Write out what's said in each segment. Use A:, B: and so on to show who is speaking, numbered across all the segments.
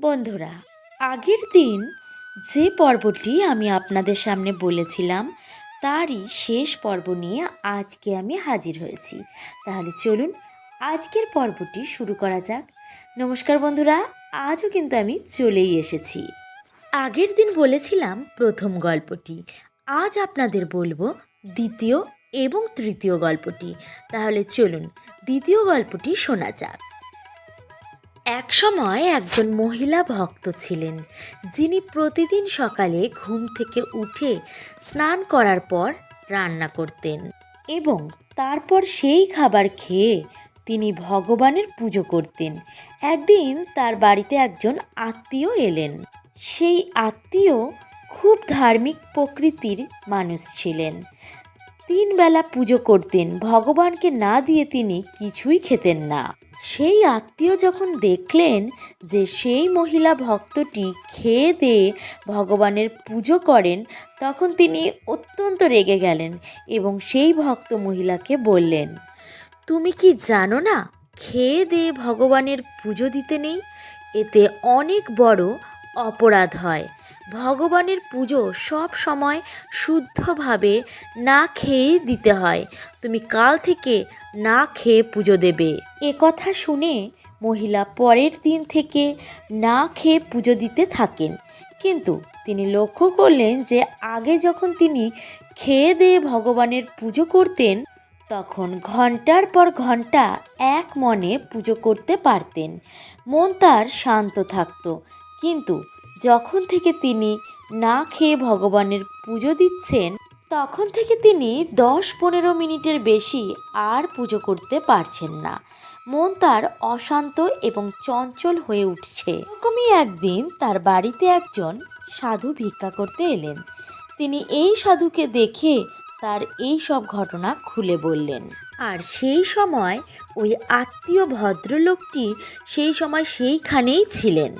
A: বন্ধুরা, আগের দিন যে পর্বটি আমি আপনাদের সামনে বলেছিলাম, তারই শেষ পর্ব নিয়ে আজকে আমি হাজির হয়েছি। তাহলে চলুন আজকের পর্বটি শুরু করা যাক। নমস্কার বন্ধুরা, আজও কিন্তু আমি চলেই এসেছি। আগের দিন বলেছিলাম প্রথম গল্পটি, আজ আপনাদের বলব দ্বিতীয় এবং তৃতীয় গল্পটি। তাহলে চলুন দ্বিতীয় গল্পটি শোনা যাক। এক সময় একজন মহিলা ভক্ত ছিলেন, যিনি প্রতিদিন সকালে ঘুম থেকে উঠে স্নান করার পর রান্না করতেন এবং তারপর সেই খাবার খেয়ে তিনি ভগবানের পুজো করতেন। একদিন তার বাড়িতে একজন আত্মীয় এলেন। সেই আত্মীয় খুব ধার্মিক প্রকৃতির মানুষ ছিলেন। তিন বেলা পুজো করতেন, ভগবানকে না দিয়ে তিনি কিছুই খেতেন না। সেই আত্মীয় যখন দেখলেন যে সেই মহিলা ভক্তটি খেয়ে দিয়ে ভগবানের পুজো করেন, তখন তিনি অত্যন্ত রেগে গেলেন এবং সেই ভক্ত মহিলাকে বললেন, তুমি কি জানো না, খেয়ে দিয়ে ভগবানের পুজো দিতে নেই? এতে অনেক বড় অপরাধ হয়। ভগবানের পুজো সব সময় শুদ্ধভাবে না খেয়েই দিতে হয়। তুমি কাল থেকে না খেয়ে পুজো দেবে। এ কথা শুনে মহিলা পরের দিন থেকে না খেয়ে পুজো দিতে থাকেন। কিন্তু তিনি লক্ষ্য করলেন যে আগে যখন তিনি খেয়ে দিয়ে ভগবানের পুজো করতেন, তখন ঘণ্টার পর ঘণ্টা এক মনে পুজো করতে পারতেন। মন তার শান্ত থাকত। কিন্তু যখন থেকে তিনি না খেয়ে ভগবানের পুজো দিচ্ছেন, তখন থেকে তিনি দশ পনেরো মিনিটের বেশি আর পুজো করতে পারছেন না। মন তার অশান্ত এবং চঞ্চল হয়ে উঠছে। এরকমই একদিন তার বাড়িতে একজন সাধু ভিক্ষা করতে এলেন। তিনি এই সাধুকে দেখে তার এই সব ঘটনা খুলে বললেন। আর সেই সময় ওই আত্মীয় ভদ্রলোকটি সেই সময় সেইখানেই ছিলেন।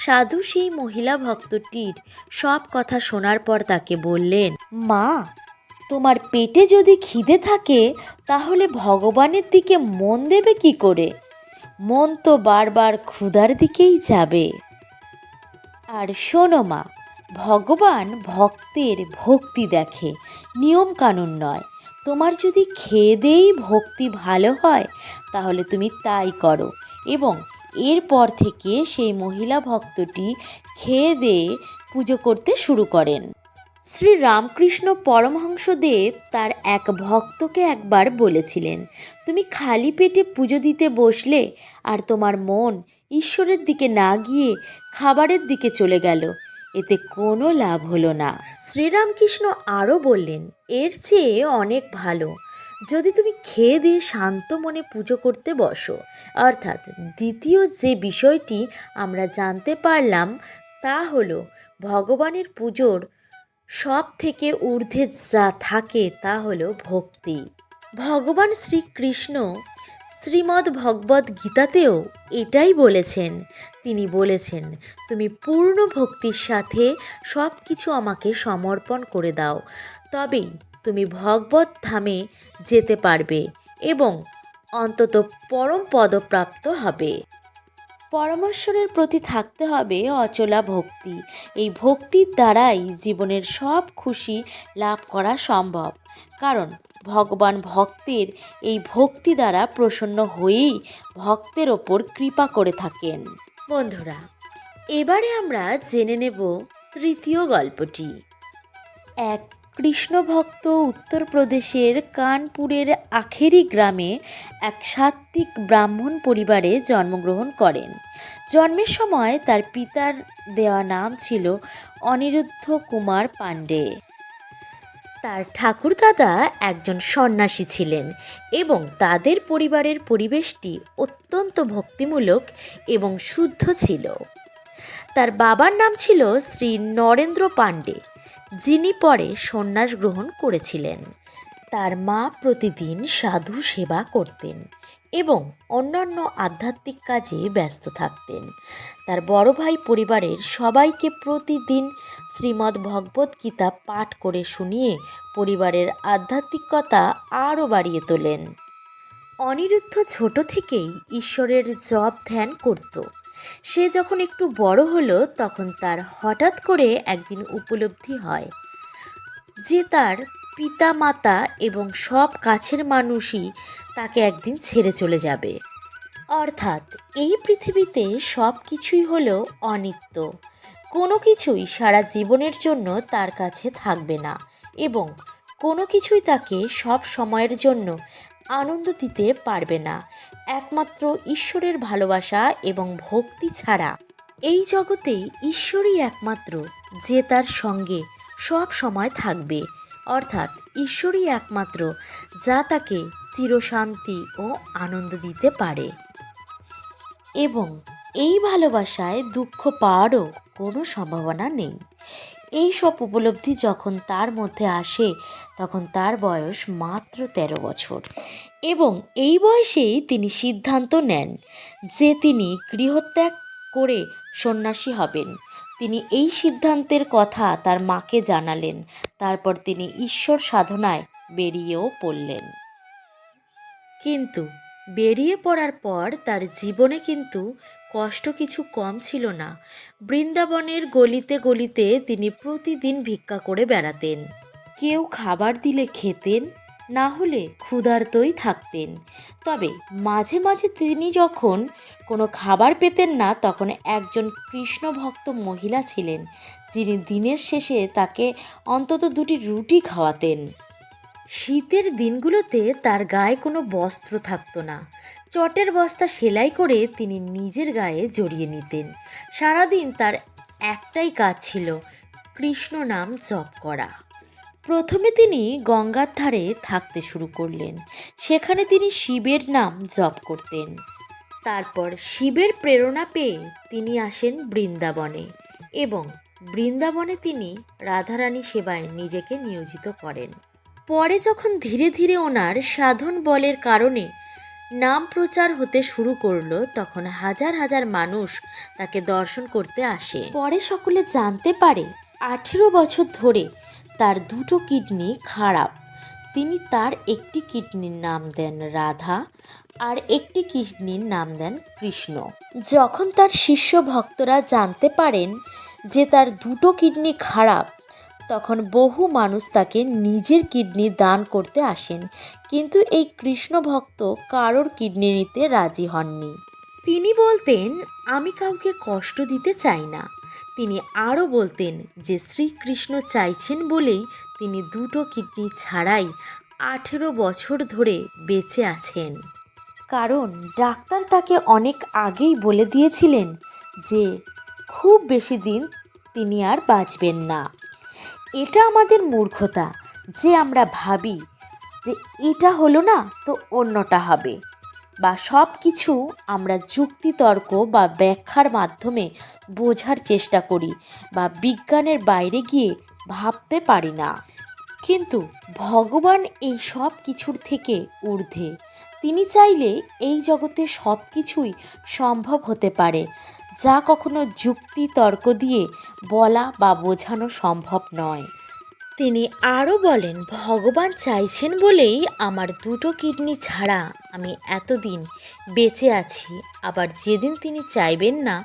A: সাধু সেই মহিলা ভক্তটির সব কথা শোনার পর তাকে বললেন, মা, তোমার পেটে যদি খিদে থাকে, তাহলে ভগবানের দিকে মন দেবে কি করে? মন তো বারবার ক্ষুধার দিকেই যাবে। আর শোনো মা, ভগবান ভক্তের ভক্তি দেখে। নিয়ম কানুন নয়। তোমার যদি খেয়ে দেই ভক্তি ভালো হয়, তাহলে তুমি তাই করো এবং এরপর থেকে সেই মহিলা ভক্তটি খেয়ে দিয়ে পুজো করতে শুরু করেন। শ্রী রামকৃষ্ণ পরমহংসদেব তার এক ভক্তকে একবার বলেছিলেন, তুমি খালি পেটে পুজো দিতে বসলে আর তোমার মন ঈশ্বরের দিকে না গিয়ে খাবারের দিকে চলে গেল, এতে কোনো লাভ হলো না। শ্রীরামকৃষ্ণ আরও বললেন, এর চেয়ে অনেক ভালো। যদি তুমি খেয়ে দিয়ে শান্ত মনে পুজো করতে বসো, অর্থাৎ দ্বিতীয় যে বিষয়টি আমরা জানতে পারলাম তা হলো ভগবানের পুজোর সব থেকে ঊর্ধ্বে যা থাকে তা হলো ভক্তি। ভগবান শ্রীকৃষ্ণ শ্রীমদ্ ভগবদ্ গীতাতেও এটাই বলেছেন। তিনি বলেছেন, তুমি পূর্ণ ভক্তির সাথে সব কিছু আমাকে সমর্পণ করে দাও। তবেই তুমি ভগবত ধামে যেতে পারবে এবং অন্তত পরম পদপ্রাপ্ত হবে। পরমেশ্বরের প্রতি থাকতে হবে অচলা ভক্তি। এই ভক্তির দ্বারাই জীবনের সব খুশি লাভ করা সম্ভব। কারণ ভগবান ভক্তের এই ভক্তি দ্বারা প্রসন্ন হয়েই ভক্তের ওপর কৃপা করে থাকেন। বন্ধুরা, এবারে আমরা জেনে নেব তৃতীয় গল্পটি। এক কৃষ্ণভক্ত উত্তরপ্রদেশের কানপুরের আখেরি গ্রামে এক সাত্ত্বিক ব্রাহ্মণ পরিবারে জন্মগ্রহণ করেন। জন্মের সময় তার পিতার দেওয়া নাম ছিল অনিরুদ্ধ কুমার পাণ্ডে। তার ঠাকুরদাদা একজন সন্ন্যাসী ছিলেন এবং তাদের পরিবারের পরিবেশটি অত্যন্ত ভক্তিমূলক এবং শুদ্ধ ছিল। তার বাবার নাম ছিল শ্রী নরেন্দ্র পাণ্ডে। যিনি পরে সন্ন্যাস গ্রহণ করেছিলেন। তার মা প্রতিদিন সাধু সেবা করতেন এবং অন্যান্য আধ্যাত্মিক কাজে ব্যস্ত থাকতেন। তার বড় ভাই পরিবারের সবাইকে প্রতিদিন শ্রীমদ্ ভগবদ্ গীতা পাঠ করে শুনিয়ে পরিবারের আধ্যাত্মিকতা আরও বাড়িয়ে তোলেন। অনিরুদ্ধ ছোট থেকেই ঈশ্বরের জপ ধ্যান করত। সে যখন একটু বড় হলো, তখন তার হঠাৎ করে একদিন উপলব্ধি হয় যে তার পিতা মাতা এবং সব কাছের মানুষই তাকে একদিন ছেড়ে চলে যাবে। অর্থাৎ এই পৃথিবীতে সব কিছুই হলো অনিত্য। কোনো কিছুই সারা জীবনের জন্য তার কাছে থাকবে না এবং কোনো কিছুই তাকে সব সময়ের জন্য আনন্দ দিতে পারবে না। একমাত্র ঈশ্বরের ভালোবাসা এবং ভক্তি ছাড়া। এই জগতে ঈশ্বরই একমাত্র যে তার সঙ্গে সব সময় থাকবে। অর্থাৎ ঈশ্বরই একমাত্র যা তাকে চিরশান্তি ও আনন্দ দিতে পারে। এবং এই ভালোবাসায় দুঃখ পাওয়ারও কোনো সম্ভাবনা নেই। এই সব উপলব্ধি যখন তার মধ্যে আসে, তখন তার বয়স মাত্র তেরো বছর। এবং এই বয়সেই তিনি সিদ্ধান্ত নেন যে তিনি গৃহত্যাগ করে সন্ন্যাসী হবেন। তিনি এই সিদ্ধান্তের কথা তার মাকে জানালেন, তারপর তিনি ঈশ্বর সাধনায় বেরিয়েও পড়লেন। কিন্তু বেরিয়ে পড়ার পর তার জীবনে কিন্তু কষ্ট কিছু কম ছিল না। বৃন্দাবনের গলিতে গলিতে তিনি প্রতিদিন ভিক্ষা করে বেড়াতেন। কেউ খাবার দিলে খেতেন, না হলে ক্ষুধার্তই থাকতেন। তবে মাঝে মাঝে তিনি যখন কোনো খাবার পেতেন না, তখন একজন কৃষ্ণ ভক্ত মহিলা ছিলেন, যিনি দিনের শেষে তাকে অন্তত দুটি রুটি খাওয়াতেন। শীতের দিনগুলোতে তার গায়ে কোনো বস্ত্র থাকতো না। চটের বস্তা সেলাই করে তিনি নিজের গায়ে জড়িয়ে নিতেন। সারাদিন তার একটাই কাজ ছিল, কৃষ্ণ নাম জপ করা। প্রথমে তিনি গঙ্গার ধারে থাকতে শুরু করলেন। সেখানে তিনি শিবের নাম জপ করতেন। তারপর শিবের প্রেরণা পেয়ে তিনি আসেন বৃন্দাবনে এবং বৃন্দাবনে তিনি রাধারানী সেবায় নিজেকে নিয়োজিত করেন। পরে যখন ধীরে ধীরে ওনার সাধন বলের কারণে নাম প্রচার হতে শুরু করল, তখন হাজার হাজার মানুষ তাকে দর্শন করতে আসে। পরে সকলে জানতে পারে, আঠেরো বছর ধরে তার দুটো কিডনি খারাপ। তিনি তার একটি কিডনির নাম দেন রাধা আর একটি কিডনির নাম দেন কৃষ্ণ। যখন তার শিষ্য ভক্তরা জানতে পারেন যে তার দুটো কিডনি খারাপ তখন বহু মানুষ তাকে নিজের কিডনি দান করতে আসেন। কিন্তু এই কৃষ্ণ ভক্ত কারোর কিডনি নিতে রাজি হননি। তিনি বলতেন, আমি কাউকে কষ্ট দিতে চাই না। তিনি আরও বলতেন যে, শ্রীকৃষ্ণ চাইছেন বলেই তিনি দুটো কিডনি ছাড়াই আঠেরো বছর ধরে বেঁচে আছেন। কারণ ডাক্তার তাকে অনেক আগেই বলে দিয়েছিলেন যে, খুব বেশি দিন তিনি আর বাঁচবেন না। এটা আমাদের মূর্খতা, যে আমরা ভাবি যে এটা হলো না তো অন্যটা হবে। বা সব কিছু আমরা যুক্তিতর্ক বা ব্যাখ্যার মাধ্যমে বোঝার চেষ্টা করি বা বিজ্ঞানের বাইরে গিয়ে ভাবতে পারি না। কিন্তু ভগবান এই সব কিছুর থেকে ঊর্ধ্বে। তিনি চাইলে এই জগতে সব কিছুই সম্ভব হতে পারে। যা কখনো যুক্তি, তর্ক দিয়ে বলা বা বোঝানো সম্ভব নয়। তিনি আরও বলেন, ভগবান চাইছেন বলেই আমার দুটো কিডনি ছাড়া আমি এতদিন বেঁচে আছি। আবার যেদিন তিনি চাইবেন না,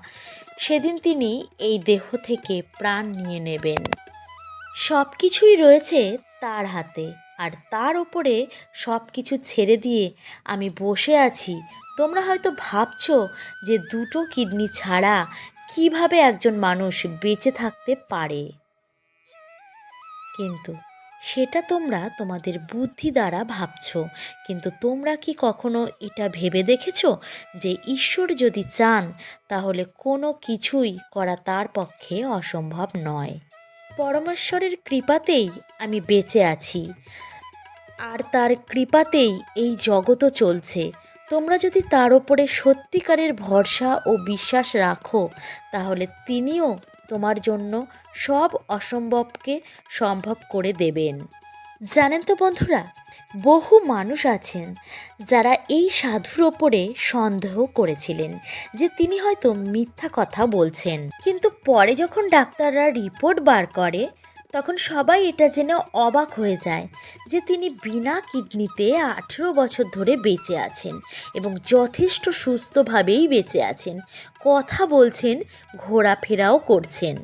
A: সেদিন তিনি এই দেহ থেকে প্রাণ নিয়ে নেবেন। সব কিছুই রয়েছে তার হাতে, আর তার ওপরে সব কিছু ছেড়ে দিয়ে আমি বসে আছি তোমরা হয়তো ভাবছ যে দুটো কিডনি ছাড়া কীভাবে একজন মানুষ বেঁচে থাকতে পারে। কিন্তু সেটা তোমরা তোমাদের বুদ্ধি দ্বারা ভাবছ। কিন্তু তোমরা কি কখনো এটা ভেবে দেখেছ যে ঈশ্বর যদি চান, তাহলে কোনো কিছুই করা তার পক্ষে অসম্ভব নয়। পরমেশ্বরের কৃপাতেই আমি বেঁচে আছি। আর তার কৃপাতেই এই জগতও চলছে। তোমরা যদি তার ওপরে সত্যিকারের ভরসা ও বিশ্বাস রাখো, তাহলে তিনিও তোমার জন্য সব অসম্ভবকে সম্ভব করে দেবেন। জানেন তো বন্ধুরা, বহু মানুষ আছেন যারা এই সাধুর ওপরে সন্দেহ করেছিলেন যে তিনি হয়তো মিথ্যা কথা বলছেন। কিন্তু পরে যখন ডাক্তাররা রিপোর্ট বার করে তখন সবাই এটা জেনে অবাক হয়ে যায় যে তিনি বিনা কিডনিতে আঠেরো বছর ধরে বেঁচে আছেন এবং যথেষ্ট সুস্থভাবেই বেঁচে আছেন। কথা বলছেন, ঘোরাফেরাও করছেন।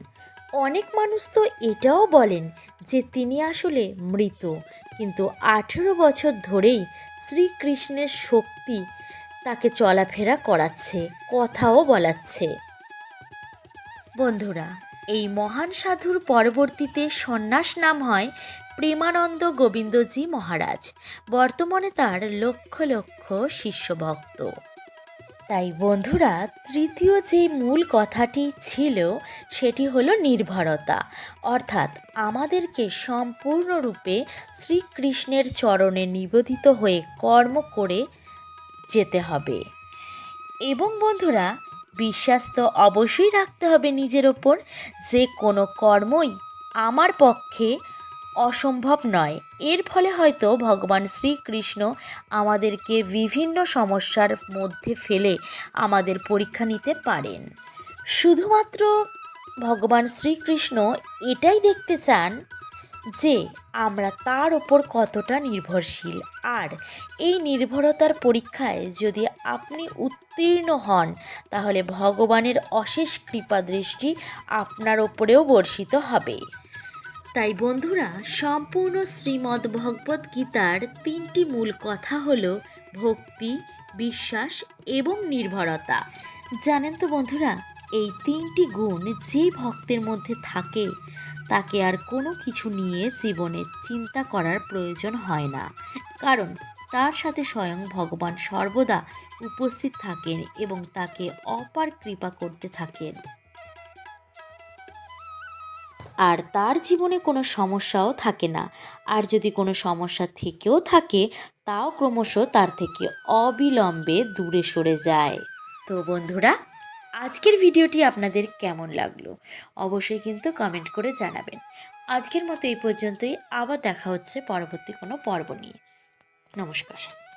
A: অনেক মানুষ তো এটাও বলেন যে তিনি আসলে মৃত, কিন্তু আঠেরো বছর ধরেই শ্রীকৃষ্ণের শক্তি তাকে চলাফেরা করাচ্ছে, কথাও বলাচ্ছে। বন্ধুরা এই মহান সাধুর পরবর্তীতে সন্ন্যাস নাম হয় প্রেমানন্দ গোবিন্দজি মহারাজ। বর্তমানে তার লক্ষ লক্ষ শিষ্যভক্ত। তাই বন্ধুরা, তৃতীয় যে মূল কথাটি ছিল, সেটি হলো নির্ভরতা। অর্থাৎ আমাদেরকে সম্পূর্ণরূপে শ্রীকৃষ্ণের চরণে নিবেদিত হয়ে কর্ম করে যেতে হবে। এবং বন্ধুরা বিশ্বাস তো অবশ্যই রাখতে হবে নিজের ওপর যে কোনো কর্মই আমার পক্ষে অসম্ভব নয়। এর ফলে হয়তো ভগবান শ্রীকৃষ্ণ আমাদেরকে বিভিন্ন সমস্যার মধ্যে ফেলে আমাদের পরীক্ষা নিতে পারেন। শুধুমাত্র ভগবান শ্রীকৃষ্ণ এটাই দেখতে চান যে আমরা তার ওপর কতটা নির্ভরশীল। আর এই নির্ভরতার পরীক্ষায় যদি আপনি উত্তীর্ণ হন, তাহলে ভগবানের অশেষ কৃপা দৃষ্টি আপনার ওপরেও বর্ষিত হবে। তাই বন্ধুরা, সম্পূর্ণ শ্রীমদ্ ভগবদ্ গীতার তিনটি মূল কথা হল ভক্তি, বিশ্বাস এবং নির্ভরতা। জানেন তো বন্ধুরা, এই তিনটি গুণ যে ভক্তের মধ্যে থাকে তাকে আর কোনো কিছু নিয়ে জীবনে চিন্তা করার প্রয়োজন হয় না। কারণ তার সাথে স্বয়ং ভগবান সর্বদা উপস্থিত থাকেন এবং তাকে অপার কৃপা করতে থাকেন। আর তার জীবনে কোনো সমস্যাও থাকে না। আর যদি কোনো সমস্যা থেকেও থাকে, তাও ক্রমশ তার থেকে অবিলম্বে দূরে সরে যায়। তো বন্ধুরা আজকের ভিডিওটি আপনাদের কেমন লাগল? অবশ্যই কিন্তু কমেন্ট করে জানাবেন। আজকের মতো এই পর্যন্তই। আবার দেখা হচ্ছে পরবর্তী কোনো পর্ব নিয়ে। নমস্কার।